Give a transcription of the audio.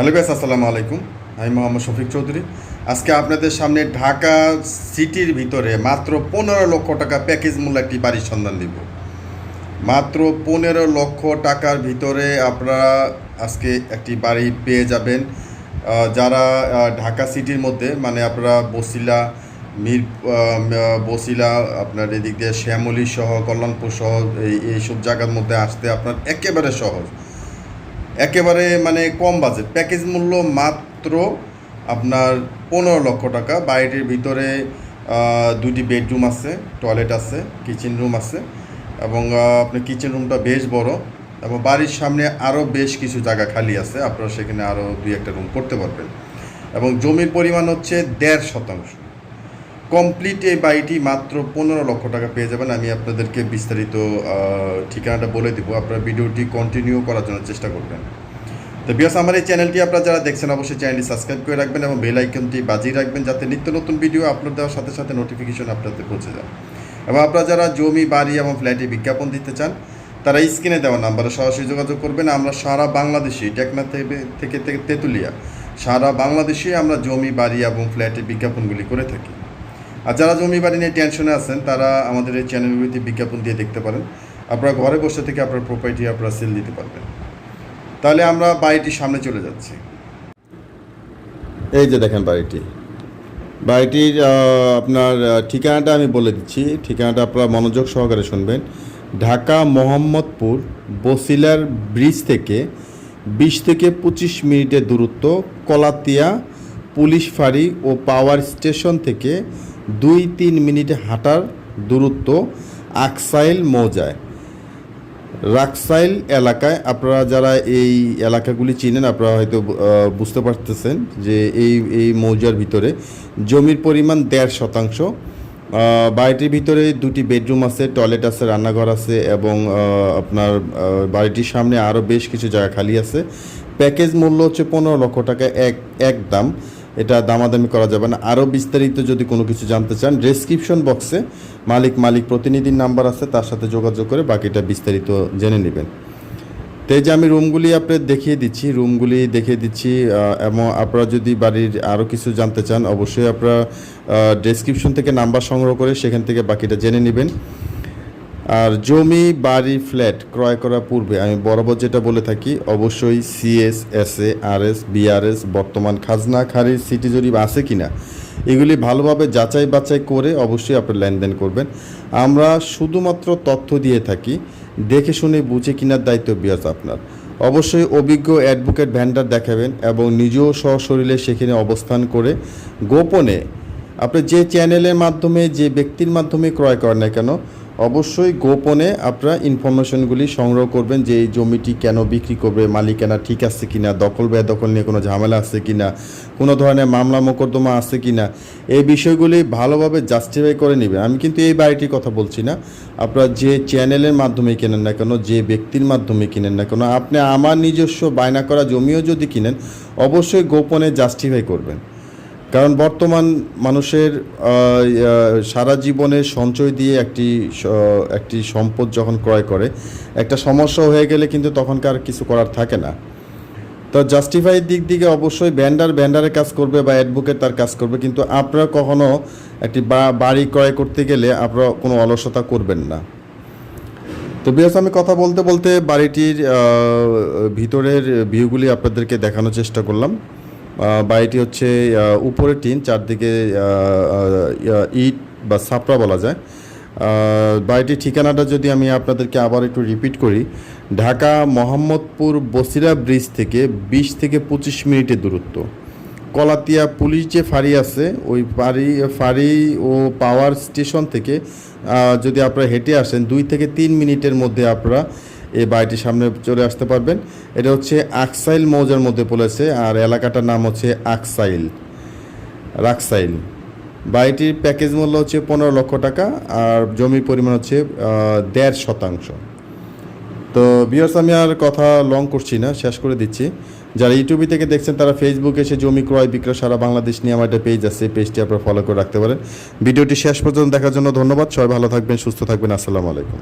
Hello guys আসসালামু আলাইকুম। আমি মোহাম্মদ শফিক চৌধুরী। আজকে আপনাদের সামনে ঢাকা সিটির ভিতরে মাত্র পনেরো লক্ষ টাকা প্যাকেজ মূল্য একটি বাড়ির সন্ধান দিব। মাত্র পনেরো লক্ষ টাকার ভিতরে আপনারা আজকে একটি বাড়ি পেয়ে যাবেন। যারা ঢাকা সিটির মধ্যে মানে আপনারা বসিলা, মির বসিলা, আপনার এদিক দিয়ে শ্যামলী সহ, কল্যাণপুর সহ, এই, এইসব জায়গার মধ্যে আসতে আপনার একেবারে সহজ। একেবারে মানে কম বাজেট প্যাকেজ মূল্য মাত্র আপনার পনেরো লক্ষ টাকা। বাড়িটির ভিতরে দুটি বেডরুম আছে টয়লেট আছে কিচেন রুম আছে এবং আপনার কিচেন রুমটা বেশ বড় এবং বাড়ির সামনে আরও বেশ কিছু জায়গা খালি আছে। আপনারা সেখানে আরও দুই একটা রুম করতে পারবেন। এবং জমির পরিমাণ হচ্ছে দেড় শতাংশ। কমপ্লিট এই বাড়িটি মাত্র পনেরো লক্ষ টাকা পেয়ে যাবেন। আমি আপনাদেরকে বিস্তারিত ঠিকানাটা বলে দিব। আপনারা ভিডিওটি কন্টিনিউ করার জন্য চেষ্টা করবেন। তো বিয়াস আমার এই চ্যানেলটি আপনারা যারা দেখছেন, অবশ্যই চ্যানেলটি সাবস্ক্রাইব করে রাখবেন এবং বেল আইকনটি বাজিয়ে রাখবেন যাতে নিত্য নতুন ভিডিও আপলোড দেওয়ার সাথে সাথে নোটিফিকেশন আপনাদের পৌঁছে যায়। এবং আপনারা যারা জমি, বাড়ি এবং ফ্ল্যাটে বিজ্ঞাপন দিতে চান, তারা স্ক্রিনে দেওয়া নাম্বারে সরাসরি যোগাযোগ করবেন। আমরা সারা বাংলাদেশে টেকনা থেকে তেঁতুলিয়া, সারা বাংলাদেশে আমরা জমি, বাড়ি এবং ফ্ল্যাটে বিজ্ঞাপনগুলি করে থাকি। আর যারা জমি বাড়ি নিয়ে টেনশনে আছেন, তারা আমাদের এই চ্যানেলগুলিতে বিজ্ঞাপন দিয়ে দেখতে পারেন। আপনারা ঘরে বসে থেকে আপনার প্রপার্টি আপনারা সেল দিতে পারবেন। তাহলে আমরা বাড়িটির সামনে চলে যাচ্ছি। এই যে দেখেন বাড়িটি। বাড়িটির আপনার ঠিকানাটা আমি বলে দিচ্ছি। ঠিকানাটা আপনারা মনোযোগ সহকারে শুনবেন। ঢাকা মোহাম্মদপুর বসিলার ব্রিজ থেকে বিশ থেকে পঁচিশ মিনিটের দূরত্ব কলাতিয়া পুলিশ ফাঁড়ি ও পাওয়ার স্টেশন থেকে দুই তিন মিনিট হাঁটার দূরত্ব আকসাইল মৌজায়। রাকসাইল এলাকায় আপনারা যারা এই এলাকাগুলি চিনেন, আপনারা হয়তো বুঝতে পারতেছেন যে এই এই মৌজার ভিতরে জমির পরিমাণ দেড় শতাংশ। বাড়িটির ভিতরে দুটি বেডরুম আছে, টয়লেট আছে, রান্নাঘর আছে এবং আপনার বাড়িটির সামনে আরও বেশ কিছু জায়গা খালি আছে। প্যাকেজ মূল্য হচ্ছে পনেরো লক্ষ টাকা, এক এক দাম। এটা দামাদামি করা যাবে না। আরও বিস্তারিত যদি কোনো কিছু জানতে চান ডেসক্রিপশন বক্সে মালিক মালিক প্রতিনিধির নাম্বার আছে, তার সাথে যোগাযোগ করে বাকিটা বিস্তারিত জেনে নেবেন। তো এই যে আমি রুমগুলি আপনাদের দেখিয়ে দিচ্ছি, রুমগুলি দেখিয়ে দিচ্ছি এবং আপনারা যদি বাড়ির আরও কিছু জানতে চান, অবশ্যই আপনারা ডেসক্রিপশন থেকে নাম্বার সংগ্রহ করে সেখান থেকে বাকিটা জেনে নেবেন। আর জমি, বাড়ি, ফ্ল্যাট ক্রয় করার পূর্বে আমি বরাবর যেটা বলে থাকি, অবশ্যই CS S A R S BRS বর্তমান খাজনা খারিজ সিটি জরিপ আছে কি না এগুলি ভালোভাবে যাচাই বাছাই করে অবশ্যই আপনি লেনদেন করবেন। আমরা শুধুমাত্র তথ্য দিয়ে থাকি, দেখে শুনে বুঝে কেনার দায়িত্ব বিয়াস আপনার। অবশ্যই অভিজ্ঞ অ্যাডভোকেট ভ্যান্ডার দেখাবেন এবং নিজেও সশরীরে সেখানে অবস্থান করে গোপনে আপনি যে চ্যানেলের মাধ্যমে, যে ব্যক্তির মাধ্যমে ক্রয় করেন না কেন অবশ্যই গোপনে আপনারা ইনফরমেশনগুলি সংগ্রহ করবেন যে এই জমিটি কেন বিক্রি করবে, মালিকানা ঠিক আছে কি না দখল বেদখল নিয়ে কোনো ঝামেলা আছে কি না কোনো ধরনের মামলা মোকদ্দমা আছে কি না এই বিষয়গুলি ভালোভাবে জাস্টিফাই করে নেবেন। আমি কিন্তু এই বাড়িটির কথা বলছি না। আপনারা যে চ্যানেলের মাধ্যমে কেনেন না কেন, যে ব্যক্তির মাধ্যমে কিনেন না কেন, আপনি আমার নিজস্ব বায়না করা জমিও যদি কিনেন, অবশ্যই গোপনে জাস্টিফাই করবেন। কারণ বর্তমান মানুষের সারা জীবনে সঞ্চয় দিয়ে একটি একটি সম্পদ যখন ক্রয় করে, একটা সমস্যা হয়ে গেলে কিন্তু তখনকার কিছু করার থাকে না। তো জাস্টিফাইয়ের দিক দিকে অবশ্যই ব্যান্ডার ব্যান্ডারের কাজ করবে বা অ্যাডভোকেট তার কাজ করবে, কিন্তু আপনারা কখনো একটি বাড়ি ক্রয় করতে গেলে আপনারা কোনো অলসতা করবেন না। তো বিয়াস আমি কথা বলতে বলতে বাড়িটির ভিতরের ভিউগুলি আপনাদেরকে দেখানোর চেষ্টা করলাম। বাড়িটি হচ্ছে উপরে টিন, চারদিকে ইট বা ছাপড়া বলা যায়। বাড়িটির ঠিকানাটা যদি আমি আপনাদেরকে আবার একটু রিপিট করি, ঢাকা মোহাম্মদপুর বসিরা ব্রিজ থেকে বিশ থেকে পঁচিশ মিনিটের দূরত্ব। কলাতিয়া পুলিশ যে ফাঁড়ি আছে, ওই ফাঁড়ি ফাঁড়ি ও পাওয়ার স্টেশন থেকে যদি আপনারা হেঁটে আসেন, দুই থেকে তিন মিনিটের মধ্যে আপনারা এই বাড়িটির সামনে চলে আসতে পারবেন। এটা হচ্ছে আকসাইল মৌজার মধ্যে পড়েছে আর এলাকাটার নাম হচ্ছে আকসাইল, রাকসাইল। বাড়িটির প্যাকেজ মূল্য হচ্ছে পনেরো লক্ষ টাকা আর জমির পরিমাণ হচ্ছে দেড় শতাংশ। তো বিয়ার্স আমি আর কথা লং করছি না, শেষ করে দিচ্ছি। যারা ইউটিউবে থেকে দেখছেন, তারা ফেসবুকে এসে জমি ক্রয় বিক্রয় সারা বাংলাদেশ নিয়ে আমার একটা পেজ আছে পেজটি আপনারা ফলো করে রাখতে পারেন। ভিডিওটি শেষ পর্যন্ত দেখার জন্য ধন্যবাদ। সবাই ভালো থাকবেন, সুস্থ থাকবেন। আসসালামু আলাইকুম।